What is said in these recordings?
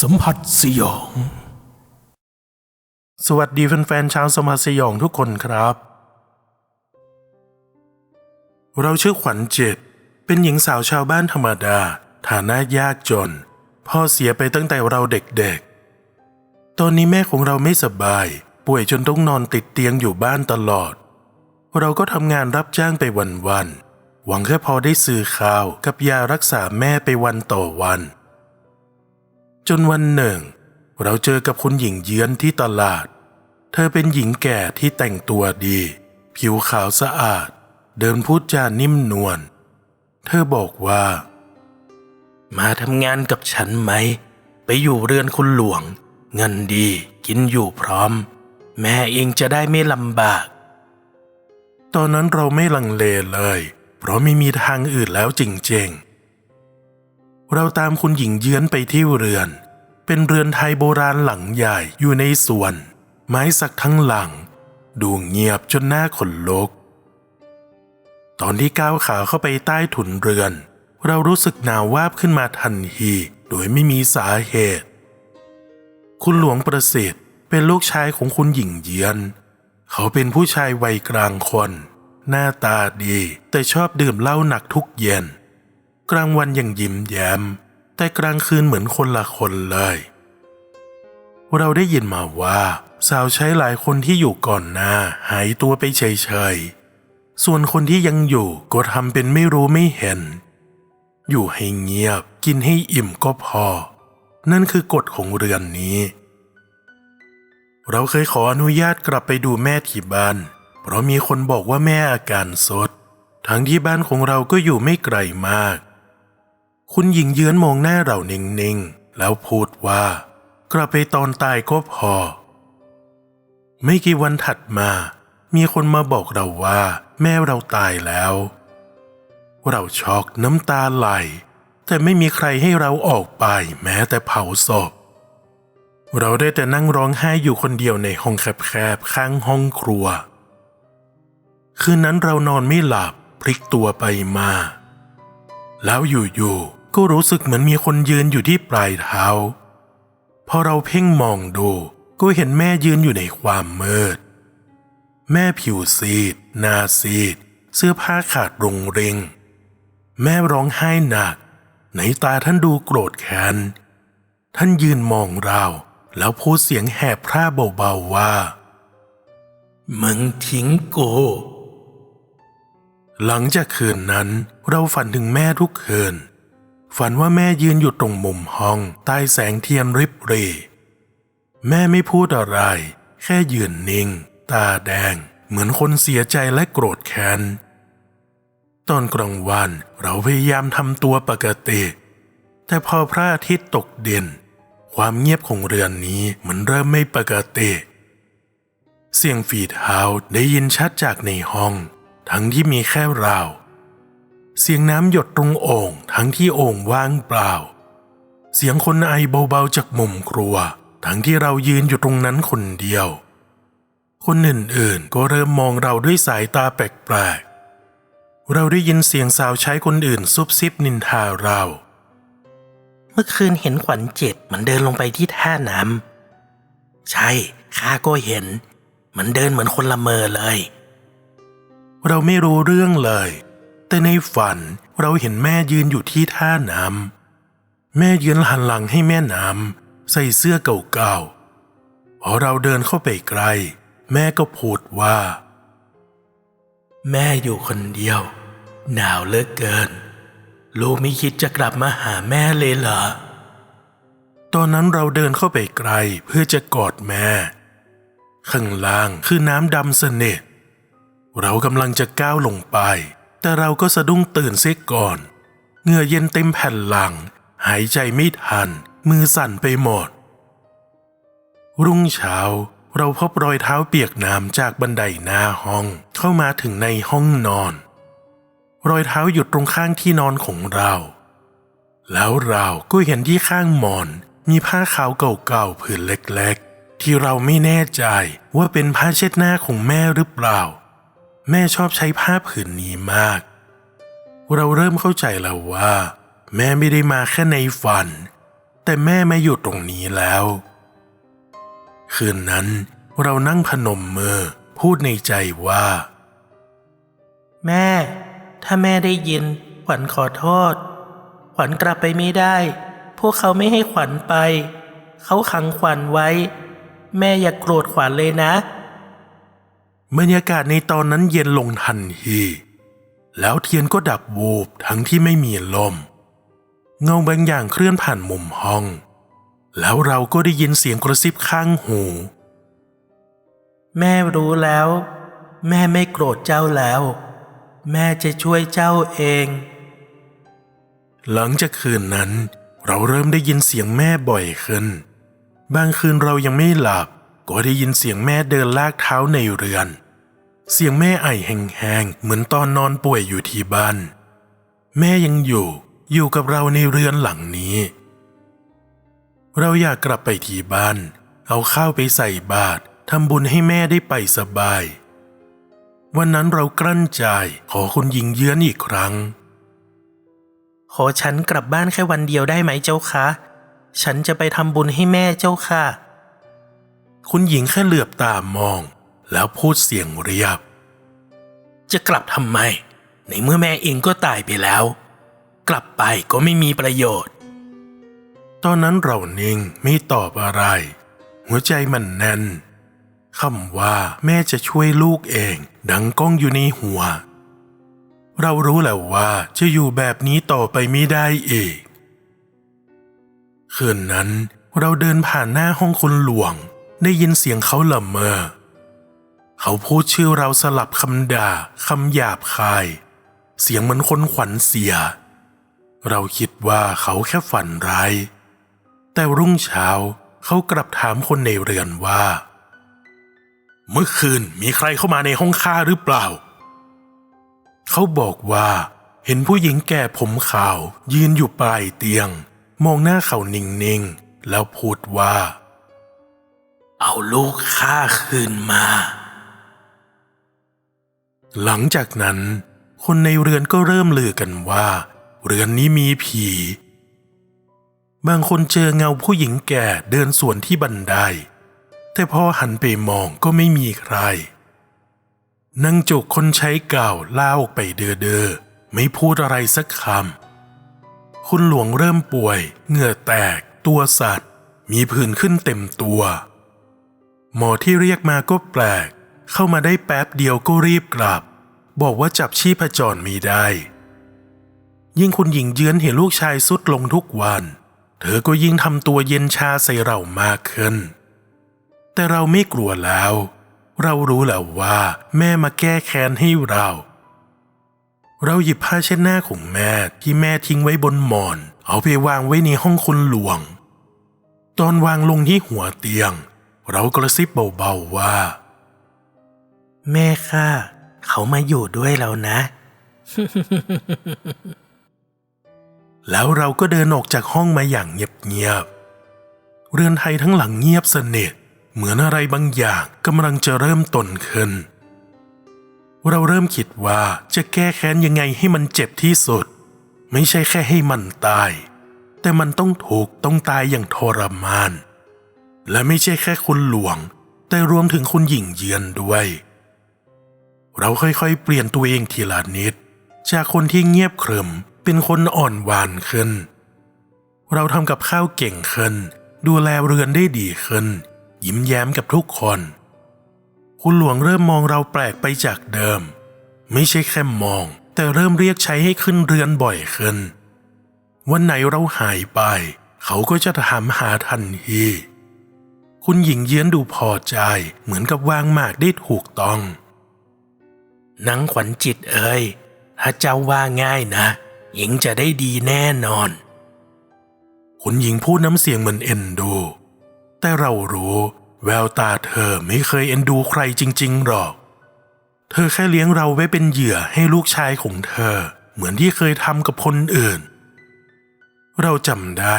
สัมผัสสยอง สวัสดีแฟนๆชาวสมาสยองทุกคนครับ เราชื่อขวัญเจ็ด เป็นหญิงสาวชาวบ้านธรรมดา ฐานะยากจน พ่อเสียไปตั้งแต่เราเด็กๆ ตอนนี้แม่ของเราไม่สบาย ป่วยจนต้องนอนติดเตียงอยู่บ้านตลอด เราก็ทำงานรับจ้างไปวันๆ หวังแค่พอได้ซื้อข้าวกับยารักษาแม่ไปวันต่อวัน จนวันหนึ่ง เราเจอกับคุณหญิงเยือนที่ตลาด เธอเป็นหญิงแก่ที่แต่งตัวดี ผิวขาวสะอาด เดินพูดจานิ่มนวล เธอบอกว่า มาทำงานกับฉันไหม ไปอยู่เรือนคุณหลวง เงินดีกินอยู่พร้อม แม่เองจะได้ไม่ลำบาก ตอนนั้นเราไม่ลังเลเลย เพราะไม่มีทางอื่นแล้วจริงๆ เราตามคุณหญิงเยือนไปที่เรือน เป็นเรือนไทยโบราณหลังใหญ่อยู่ในสวน ไม้สักทั้งหลัง ดูเงียบจนหน้าขนลุก ตอนที่ก้าวขาเข้าไปใต้ถุนเรือน เรารู้สึกหนาววาบขึ้นมาทันที โดยไม่มีสาเหตุ คุณหลวงประสิทธิ์เป็นลูกชายของคุณหญิงเยือน เขาเป็นผู้ชายวัยกลางคน หน้าตาดีแต่ชอบดื่มเหล้าหนักทุกเย็น กลางวันยังยิ้มแย้ม แต่กลางคืนเหมือนคนละคนเลย เราได้ยินมาว่า สาวใช้หลายคนที่อยู่ก่อนหน้าหายตัวไปเฉยๆ ส่วนคนที่ยังอยู่ก็ทำเป็นไม่รู้ไม่เห็น อยู่ให้เงียบกินให้อิ่มก็พอ นั่นคือกฎของเรือนนี้ เราเคยขออนุญาตกลับไปดูแม่ที่บ้าน เพราะมีคนบอกว่าแม่อาการสดทั้งที่บ้านของเราก็อยู่ไม่ไกลมาก คุณหญิงเยือนมองหน้าเรานิ่งๆ แล้วพูดว่า กลับไปตอนตายก็พอ ไม่กี่วันถัดมา มีคนมาบอกเราว่า แม่เราตายแล้ว เราช็อกน้ำตาไหล แต่ไม่มีใครให้เราออกไปแม้แต่เผาศพ เราได้แต่นั่งร้องไห้อยู่คนเดียวในห้องแคบๆข้างห้องครัว คืนนั้นเรานอนไม่หลับพลิกตัวไปมาแล้วอยู่ๆ ก็รู้สึกเหมือนมีคนยืนอยู่ที่ปลายเท้า พอเราเพ่งมองดูก็เห็นแม่ยืนอยู่ในความมืด แม่ผิวซีด หน้าซีด เสื้อผ้าขาดรงเริง แม่ร้องไห้หนัก ในตาท่านดูโกรธแค้น ท่านยืนมองเรา แล้วพูดเสียงแหบพร่าเบาๆว่า มึงทิ้งโกหลังจากคืนนั้นเราฝันถึงแม่ทุกคืน ฝันว่าแม่ยืนอยู่ตรงมุมห้องใต้แสงเทียนริบหรีแม่ไม่พูดอะไร แค่ยืนนิ่ง ตาแดง เหมือนคนเสียใจและโกรธแค้น ตอนกลางวันเราพยายามทำตัวปกติ แต่พอพระอาทิตย์ตกเดินความเงียบของเรือนนี้มันเริ่มไม่ปกติ เสียงฝีเท้าได้ยินชัดจากในห้อง ทั้งที่มีแค่เรา เสียงน้ำหยดตรงโอ่งทั้งที่โอ่งว่างเปล่า เสียงคนไอเบาๆจากมุมครัว ทั้งที่เรายืนอยู่ตรงนั้นคนเดียว คนอื่นๆก็เริ่มมองเราด้วยสายตาแปลกๆ เราได้ยินเสียงสาวใช้คนอื่นซุบซิบนินทาเรา เมื่อคืนเห็นขวัญเจ็บมันเดินลงไปที่ท่าน้ำใช่ข้าก็เห็น มันเดินเหมือนคนละเมอเลย เราไม่รู้เรื่องเลย แต่ในฝันเราเห็นแม่ยืนอยู่ที่ท่าน้ำแม่ยืนหันหลังให้แม่น้ำใส่เสื้อเก่าๆพอเราเดินเข้าไปใกล้แม่ก็พูดว่า แม่อยู่คนเดียว หนาวเลือเกิน ลูกไม่คิดจะกลับมาหาแม่เลยเหรอตอนนั้นเราเดินเข้าไปไกลเพื่อจะกอดแม่ ข้างล่างคือน้ำดำสนิทเรากำลังจะก้าวลงไป แต่เราก็สะดุ้งตื่นเสียก่อน เหงื่อเย็นเต็มแผ่นหลัง หายใจไม่ทัน มือสั่นไปหมด รุ่งเช้าเราพบรอยเท้าเปียกน้ำจากบันไดหน้าห้องเข้ามาถึงในห้องนอน รอยเท้าหยุดตรงข้างที่นอนของเรา แล้วเราก็เห็นที่ข้างหมอนมีผ้าขาวเก่าๆผืนเล็กๆ ที่เราไม่แน่ใจว่าเป็นผ้าเช็ดหน้าของแม่หรือเปล่า แม่ชอบใช้ผ้าผืนนี้มาก เราเริ่มเข้าใจแล้วว่า แม่ไม่ได้มาแค่ในฝัน แต่แม่ไม่อยู่ตรงนี้แล้ว คืนนั้นเรานั่งพนมมือพูดในใจว่า แม่ ถ้าแม่ได้ยิน ขวัญขอโทษ ขวัญกลับไปไม่ได้ พวกเขาไม่ให้ขวัญไป เขาขังขวัญไว้ แม่อย่ากโกรธขวัญเลยนะ บรรยากาศในตอนนั้นเย็นลงทันที แล้วเทียนก็ดับวูบทั้งที่ไม่มีลม เงาบางอย่างเคลื่อนผ่านมุมห้อง แล้วเราก็ได้ยินเสียงกระซิบข้างหู แม่รู้แล้ว แม่ไม่โกรธเจ้าแล้ว แม่จะช่วยเจ้าเอง หลังจากคืนนั้น เราเริ่มได้ยินเสียงแม่บ่อยขึ้น บางคืนเรายังไม่หลับก็ได้ยินเสียงแม่เดินลากเท้าในเรือน เสียงแม่ไอแห้งๆเหมือนตอนนอนป่วยอยู่ที่บ้าน แม่ยังอยู่อยู่กับเราในเรือนหลังนี้ เราอยากกลับไปที่บ้าน เอาข้าวไปใส่บาตรทำบุญให้แม่ได้ไปสบาย วันนั้นเรากลั้นใจขอคุณหญิงเยือนอีกครั้ง ขอฉันกลับบ้านแค่วันเดียวได้ไหมเจ้าคะ ฉันจะไปทำบุญให้แม่เจ้าค่ะ คุณหญิงแค่เหลือบตามอง แล้วพูดเสียงเรียบ จะกลับทำไม ในเมื่อแม่เองก็ตายไปแล้ว กลับไปก็ไม่มีประโยชน์ ตอนนั้นเรานิ่งไม่ตอบอะไร หัวใจมันแน่นคำว่าแม่จะช่วยลูกเอง ดังก้องอยู่ในหัว เรารู้แล้วว่าจะอยู่แบบนี้ต่อไปไม่ได้อีกคืนนั้นเราเดินผ่านหน้าห้องคนหลวง ได้ยินเสียงเขาละเมอ เขาพูดชื่อเราสลับคำด่าคำหยาบคาย เสียงเหมือนคนขวัญเสีย เราคิดว่าเขาแค่ฝันร้าย แต่รุ่งเช้าเขากลับถามคนในเรือนว่า เมื่อคืนมีใครเข้ามาในห้องข้าหรือเปล่า เขาบอกว่าเห็นผู้หญิงแก่ผมขาว ยืนอยู่ปลายเตียง มองหน้าเขานิ่งๆ แล้วพูดว่า เอาลูกข้าคืนมา หลังจากนั้น คนในเรือนก็เริ่มลือกันว่า เรือนนี้มีผี บางคนเจอเงาผู้หญิงแก่เดินสวนที่บันได แต่พอหันไปมองก็ไม่มีใครนางจุกคนใช้เก่าล่าออกไปเดอเดอๆไม่พูดอะไรสักคำ คุณหลวงเริ่มป่วย เหงื่อแตก ตัวสัตว์ มีผื่นขึ้นเต็มตัว หมอที่เรียกมาก็แปลก เข้ามาได้แป๊บเดียวก็รีบกลับ บอกว่าจับชีพจรม่ได้ ยิ่งคุณหญิงเยือนเห็นลูกชายสุดลงทุกวัน เธอก็ยิ่งทำตัวเย็นชาใส่เรามากขึ้น แต่เราไม่กลัวแล้ว เรารู้แล้วว่าแม่มาแก้แค้นให้เรา เราหยิบผ้าเช็ดหน้าของแม่ที่แม่ทิ้งไว้บนหมอน เอาไปวางไว้ในห้องคนหลวง ตอนวางลงที่หัวเตียง เรากระซิบเบาๆว่า แม่ข้าเขามาอยู่ด้วยแล้วนะ แล้วเราก็เดินออกจากห้องมาอย่างเงียบๆ เรือนไทยทั้งหลังเงียบสนิท เหมือนอะไรบางอย่างกำลังจะเริ่มต้นขึ้น เราเริ่มคิดว่าจะแก้แค้นยังไงให้มันเจ็บที่สุด ไม่ใช่แค่ให้มันตาย แต่มันต้องถูกต้องตายอย่างทรมาน และไม่ใช่แค่คุณหลวง แต่รวมถึงคุณหญิงเยือนด้วย เราค่อยๆ เปลี่ยนตัวเองทีละนิด จากคนที่เงียบขรึมเป็นคนอ่อนหวานขึ้น เราทำกับข้าวเก่งขึ้น ดูแลเรือนได้ดีขึ้น ยิ้มแย้มกับทุกคน คุณหลวงเริ่มมองเราแปลกไปจากเดิม ไม่ใช่แค่มอง แต่เริ่มเรียกใช้ให้ขึ้นเรือนบ่อยขึ้น วันไหนเราหายไป เขาก็จะถามหาทันทีคุณหญิงเยื้อนดูพอใจเหมือนกับวางหมากได้ถูกต้อง นังขวัญจิตเอ้ยถ้าเจ้าว่าง่ายนะ หญิงจะได้ดีแน่นอน คุณหญิงพูดน้ำเสียงเหมือนเอ็นดู แต่เรารู้แววตาเธอไม่เคยเอ็นดูใครจริง ๆ หรอก เธอแค่เลี้ยงเราไว้เป็นเหยื่อให้ลูกชายของเธอ เหมือนที่เคยทำกับคนอื่น เราจำได้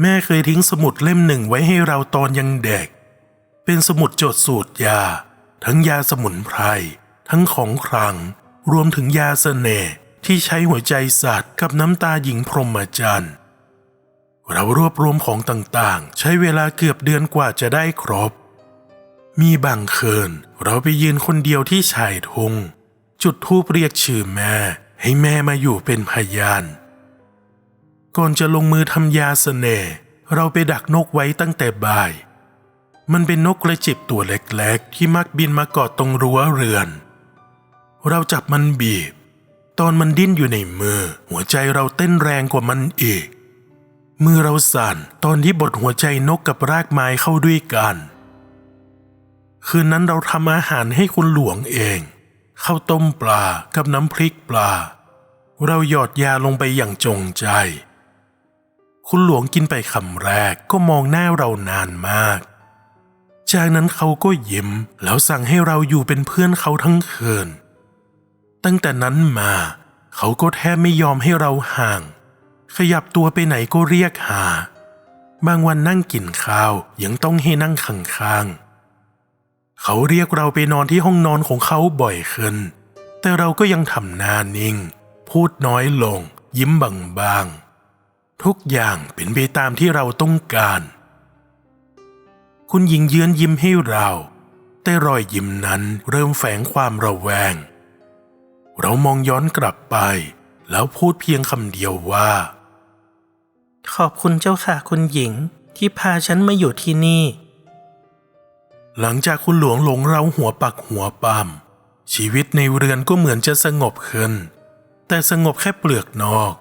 แม่เคยทิ้งสมุดเล่มหนึ่งไว้ให้เราตอนยังเด็ก เป็นสมุดจดสูตรยา ทั้งยาสมุนไพร ทั้งของคลัง รวมถึงยาเสน่ห์ที่ใช้หัวใจสัตว์กับน้ำตาหญิงพรหมจรรย์เรารวบรวมของต่างๆ ใช้เวลาเกือบเดือนกว่าจะได้ครบ มีบางคืนเราไปยืนคนเดียวที่ชายทงจุดธูปเรียกชื่อแม่ ให้แม่มาอยู่เป็นพยาน ก่อนจะลงมือทำยาเสน่ห์เราไปดักนกไว้ตั้งแต่บ่าย มันเป็นนกกระจิบตัวเล็กๆ ที่มักบินมาเกาะตรงรั้วเรือน เราจับมันบีบ ตอนมันดิ้นอยู่ในมือ หัวใจเราเต้นแรงกว่ามันอีก มือเราสั่นตอนที่บดหัวใจนกกับรากไม้เข้าด้วยกัน คืนนั้นเราทำอาหารให้คุณหลวงเองข้าวต้มปลากับน้ำพริกปลา เราหยอดยาลงไปอย่างจงใจ คุณหลวงกินไปคำแรกก็มองหน้าเรานานมาก จากนั้นเขาก็ยิ้มแล้วสั่งให้เราอยู่เป็นเพื่อนเขาทั้งคืน ตั้งแต่นั้นมา เขาก็แทบไม่ยอมให้เราห่าง ขยับตัวไปไหนก็เรียกหา บางวันนั่งกินข้าวยังต้องให้นั่งข้างๆเขาเรียกเราไปนอนที่ห้องนอนของเขาบ่อยขึ้น แต่เราก็ยังทำหน้านิ่ง พูดน้อยลง ยิ้มบางๆ ทุกอย่างเป็นไปตามที่เราต้องการ คุณหญิงเยือนยิ้มให้เรา แต่รอยยิ้มนั้นเริ่มแฝงความระแวง เรามองย้อนกลับไป แล้วพูดเพียงคำเดียวว่า ขอบคุณเจ้าค่ะคุณหญิงที่พาฉันมาอยู่ที่นี่ หลังจากคุณหลวงหลงเราหัวปักหัวปั๊มชีวิตในเรือนก็เหมือนจะสงบขึ้น แต่สงบแค่เปลือกนอก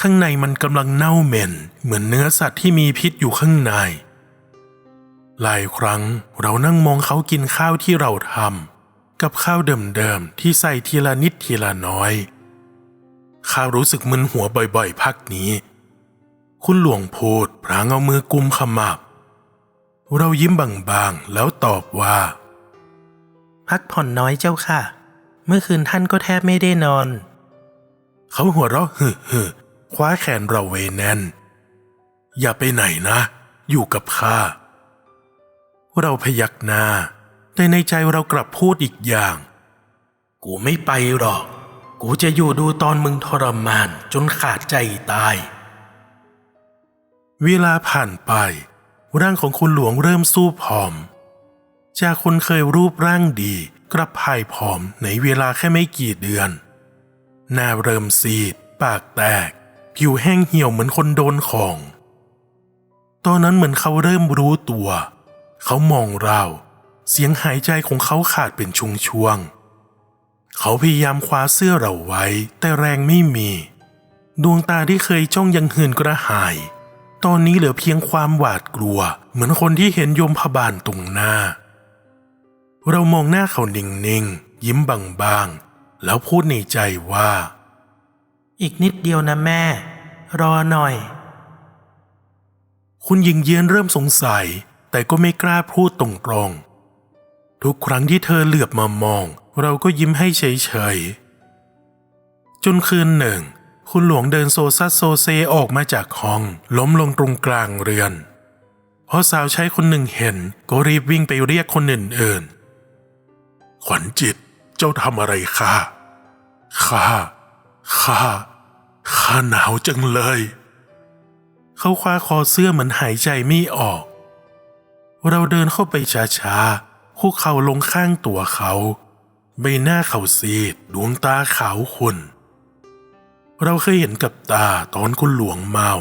ข้างในมันกำลังเน่าเหม็น เหมือนเนื้อสัตว์ที่มีพิษอยู่ข้างใน หลายครั้งเรานั่งมองเขากินข้าวที่เราทำ กับข้าวเดิมๆที่ใส่ทีละนิดทีละน้อย ข้ารู้สึกมึนหัวบ่อยๆ พักนี้ คุณหลวงพูดพรางเอามือกุมขมับ เรายิ้มบางๆ แล้วตอบว่า พักผ่อนน้อยเจ้าค่ะ เมื่อคืนท่านก็แทบไม่ได้นอน เขาหัวเราะฮึฮึคว้าแขนเราไว้แน่น อย่าไปไหนนะ อยู่กับข้า เราพยักหน้า แต่ในใจเรากลับพูดอีกอย่าง กูไม่ไปหรอก กูจะอยู่ดูตอนมึงทรมานจนขาดใจตาย เวลาผ่านไป ร่างของคุณหลวงเริ่มสู้ผอม จากคนเคยรูปร่างดีกลับพ่ายผอมในเวลาแค่ไม่กี่เดือน หน้าเริ่มซีด ปากแตก ผิวแห้งเหี่ยวเหมือนคนโดนของ ตอนนั้นเหมือนเขาเริ่มรู้ตัว เขามองเรา เสียงหายใจของเขาขาดเป็นช่วงๆ เขาพยายามคว้าเสื้อเราไว้แต่แรงไม่มี ดวงตาที่เคยจ้องยังหืนกระหาย ตอนนี้เหลือเพียงความหวาดกลัว เหมือนคนที่เห็นยมพบาลตรงหน้า เรามองหน้าเขานิ่งๆ ยิ้มบางๆ แล้วพูดในใจว่า อีกนิดเดียวนะแม่ รอหน่อย คุณหญิงเยียนเริ่มสงสัย แต่ก็ไม่กล้าพูดตรงๆ ทุกครั้งที่เธอเหลือบมามอง เราก็ยิ้มให้เฉยๆ จนคืนหนึ่ง คุณหลวงเดินโซซัสโซเซออกมาจากห้อง ล้มลงตรงกลางเรือนพอสาวใช้คนหนึ่งเห็น ก็รีบวิ่งไปเรียกคนอื่นๆ ขวัญจิต เจ้าทำอะไรข้าข้าข้าข้าหนาวจังเลย เขาคว้าคอเสื้อเหมือนหายใจไม่ออก เราเดินเข้าไปช้าๆ คุกเข่าลงข้างตัวเขา ใบหน้าเขาซีดดวงตาขาวขุ่นเราเคยเห็นกับตาตอนคุณหลวงเมา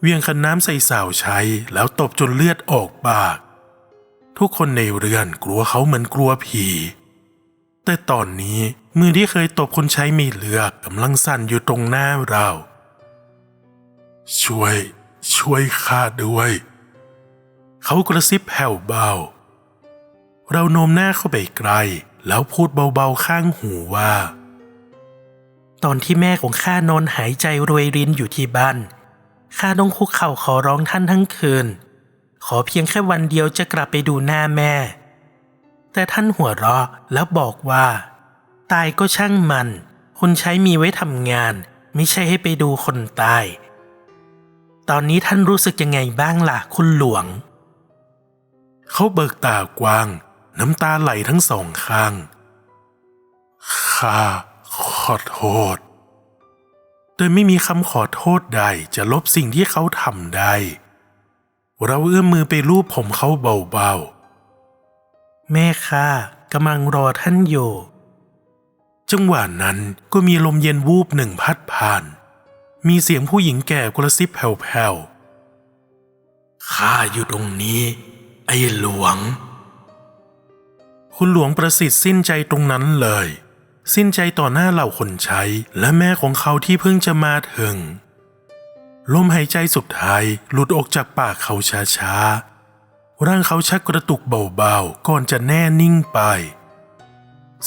เวียงคันน้ำใส่สาวใช้แล้วตบจนเลือดออกปาก ทุกคนในเรือนกลัวเขาเหมือนกลัวผี แต่ตอนนี้มือที่เคยตบคนใช้ม่เลือกกำลังสั่นอยู่ตรงหน้าเรา ช่วย ช่วยข้าด้วย เขากระซิบแผ่วเบา เราโน้มหน้าเข้าไปไกล้แล้วพูดเบาๆข้างหูว่า ตอนที่แม่ของข้านอนหายใจรวยรินอยู่ที่บ้านข้าต้องคุกเข่าขอร้องท่านทั้งคืน ขอเพียงแค่วันเดียวจะกลับไปดูหน้าแม่ แต่ท่านหัวเราะแล้วบอกว่า ตายก็ช่างมัน คนใช้มีไว้ทำงาน ไม่ใช่ให้ไปดูคนตาย ตอนนี้ท่านรู้สึกยังไงบ้างล่ะคุณหลวง เขาเบิกตากว้าง น้ำตาไหลทั้งสองข้าง ข้าขอโทษ โดยไม่มีคำขอโทษใดจะลบสิ่งที่เขาทำได้ เราเอื้อมมือไปลูบผมเขาเบาๆ แม่ข้ากำลังรอท่านอยู่ จังหวะนั้นก็มีลมเย็นวูบหนึ่งพัดผ่าน มีเสียงผู้หญิงแก่กระซิบแผ่วๆข้าอยู่ตรงนี้ ไอ้หลวง คุณหลวงประสิทธิ์สิ้นใจตรงนั้นเลย สิ้นใจต่อหน้าเหล่าคนใช้ และแม่ของเขาที่เพิ่งจะมาถึงลมหายใจสุดท้าย หลุดออกจากปากเขาช้าๆ ร่างเขาชักกระตุกเบาๆ ก่อนจะแน่นิ่งไป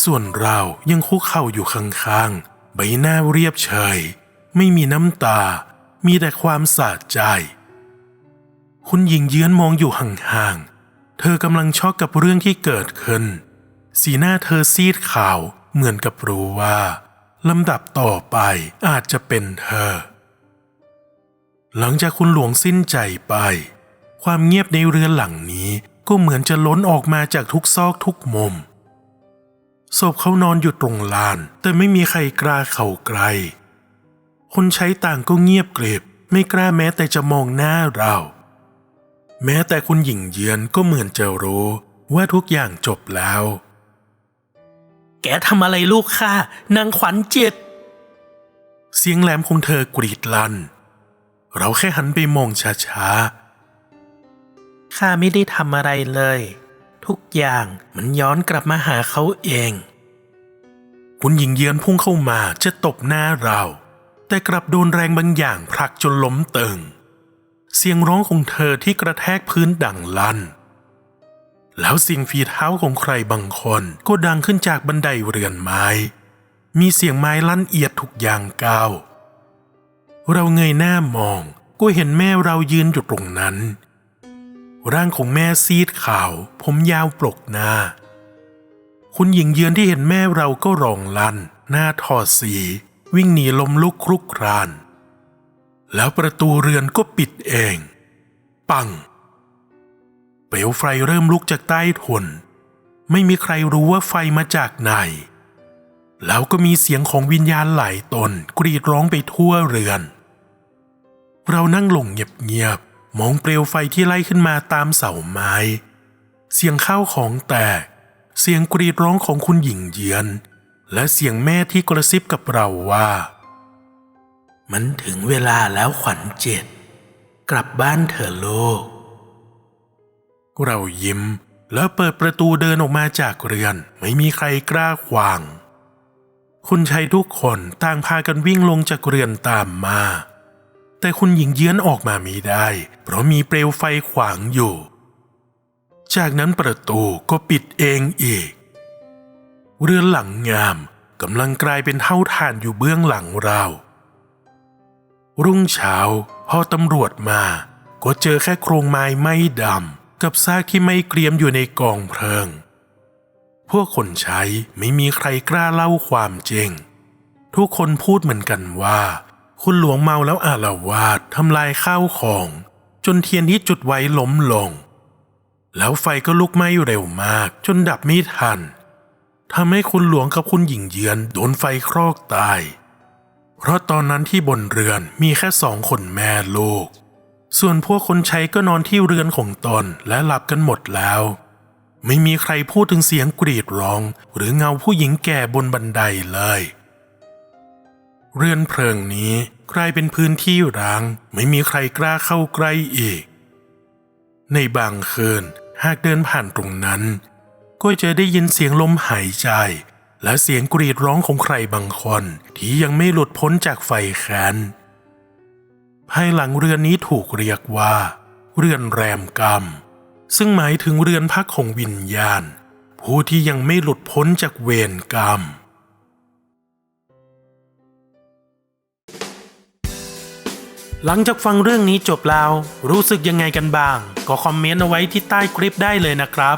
ส่วนเรายังคุกเข่าอยู่ข้างๆ ใบหน้าเรียบเฉย ไม่มีน้ำตา มีแต่ความสะใจ คุณหญิงเยื้อนมองอยู่ห่างๆ เธอกำลังช็อกกับเรื่องที่เกิดขึ้น สีหน้าเธอซีดขาวเหมือนกับรู้ว่าลำดับต่อไปอาจจะเป็นเธอ หลังจากคุณหลวงสิ้นใจไป ความเงียบในเรือนหลังนี้ก็เหมือนจะล้นออกมาจากทุกซอกทุกมุมศพเขานอนอยู่ตรงลาน แต่ไม่มีใครกล้าเข้าใกล้คนใช้ต่างก็เงียบกริบไม่กล้าแม้แต่จะมองหน้าเรา แม้แต่คุณหญิงเยือนก็เหมือนจะรู้ว่าทุกอย่างจบแล้ว แกทำอะไรลูกข้านางขวัญเจ็ดเสียงแหลมของเธอกรีดลั่น เราแค่หันไปมองช้าๆ ข้าไม่ได้ทำอะไรเลย ทุกอย่างมันย้อนกลับมาหาเขาเอง คุณหญิงเยือนพุ่งเข้ามาจะตบหน้าเรา แต่กลับโดนแรงบางอย่างผลักจนล้มตึง เสียงร้องของเธอที่กระแทกพื้นดังลั่น แล้วเสียงฝีเท้าของใครบางคนก็ดังขึ้นจากบันไดเรือนไม้ มีเสียงไม้ลั่นเอียดทุกอย่างก้าว เราเงยหน้ามองก็เห็นแม่เรายืนอยู่ตรงนั้น ร่างของแม่ซีดขาว ผมยาวปลกหน้า คุณหญิงเยือนที่เห็นแม่เราก็ร้องลั่น หน้าถอดสี วิ่งหนีลมลุกครุกคราน แล้วประตูเรือนก็ปิดเอง ปัง เปลวไฟเริ่มลุกจากใต้ทน ไม่มีใครรู้ว่าไฟมาจากไหน แล้วก็มีเสียงของวิญญาณหลายตนกรีดร้องไปทั่วเรือน เรานั่งลงเงียบๆมองเปลวไฟที่ไล่ขึ้นมาตามเสาไม้ เสียงข้าวของแตก เสียงกรีดร้องของคุณหญิงเยือน และเสียงแม่ที่กระซิบกับเราว่า มันถึงเวลาแล้วขวัญเจ็ด กลับบ้านเถอะลูก เรายิ้มแล้วเปิดประตูเดินออกมาจากเรือน ไม่มีใครกล้าขวาง คุณชายทุกคนต่างพากันวิ่งลงจากเรือนตามมา แต่คุณหญิงเยื้อนออกมาไม่ได้ เพราะมีเปลวไฟขวางอยู่ จากนั้นประตูก็ปิดเองอีก เรือนหลังงามกำลังกลายเป็นเท่าฐานอยู่เบื้องหลังเรา รุ่งเช้าพอตำรวจมา ก็เจอแค่โครงไม้ไม่ดำกับซากที่ไม่เกรียมอยู่ในกองเพลิง พวกคนใช้ไม่มีใครกล้าเล่าความจริง ทุกคนพูดเหมือนกันว่า คุณหลวงเมาแล้วอาละวาดทำลายข้าวของ จนเทียนที่จุดไว้ล้มลง แล้วไฟก็ลุกไหม้เร็วมาก จนดับไม่ทันทำให้คุณหลวงกับคุณหญิงเยือนโดนไฟครอกตาย เพราะตอนนั้นที่บนเรือนมีแค่สองคนแม่ลูก ส่วนพวกคนใช้ก็นอนที่เรือนของตนและหลับกันหมดแล้ว ไม่มีใครพูดถึงเสียงกรีดร้อง หรือเงาผู้หญิงแก่บนบันไดเลย เรือนเพลิงนี้กลายเป็นพื้นที่ร้าง ไม่มีใครกล้าเข้าใกล้อีก ในบางคืนหากเดินผ่านตรงนั้น ก็จะได้ยินเสียงลมหายใจ และเสียงกรีดร้องของใครบางคนที่ยังไม่หลุดพ้นจากไฟแค้นภายหลังเรือนนี้ถูกเรียกว่า เรือนแรมกรรม ซึ่งหมายถึงเรือนพักของวิญญาณ ผู้ที่ยังไม่หลุดพ้นจากเวรกรรมหลังจากฟังเรื่องนี้จบแล้ว รู้สึกยังไงกันบ้าง ก็คอมเมนต์เอาไว้ที่ใต้คลิปได้เลยนะครับ